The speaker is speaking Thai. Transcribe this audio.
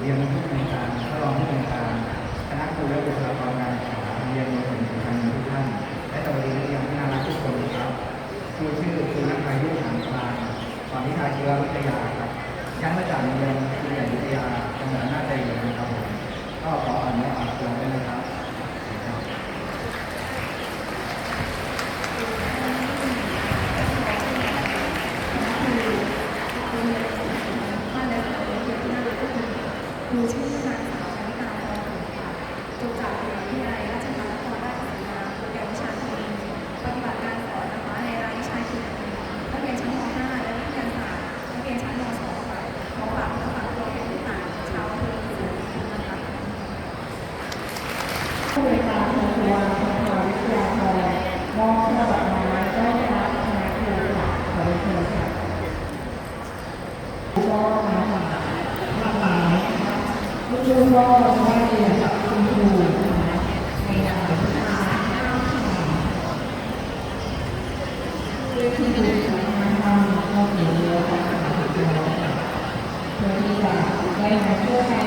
เรียนผู้บริการทดลองผู้บริการคณะครูและบุคลากรงารศึกษาเรียนรวมถึงทางทุกท่าน และสวัสดีนักเรียนที่น่ารักทุกคนครับครูชื่อครูนักพายุหางกลางสอนวิชาชีววิทยาครับย้ายมาจากโรงเรียนวิทยาวิทยาจังหวัดอำนาจเจริญนะครับผมก็ขออนุญาตตัวด้วยนะครับ มีชื่อนางสาวชนิกาทองขุนค่ะจบจากมหาวิทยาลัยราชภัฏนครราชสีมาโปรแกรมวิชาเคมีปฏิบัติการสอนนะคะในรายวิชาเคมีนักเรียนชั้นม .5 และนักเรียนศาสตร์นักเรียนชั้นม .2 ค่ะของฝากและฝากตัวแทนผู้ต่างชาวอำเภอสุรินทร์นะคะผู้บริการครอบครัวครอบครัววิทยาธรมอบช่อดอกไม้ต้อนรับคณะครูค่ะขอเรียนเชิญค่ะก็มาค่ะมากมาย ลูกๆก็ได้เรียนกับคุณครูนะคะในหลายวิชาห้าวิชาคือที่ดูการทำก็เกี่ยวกับการทำเพื่อที่จะได้มาช่วย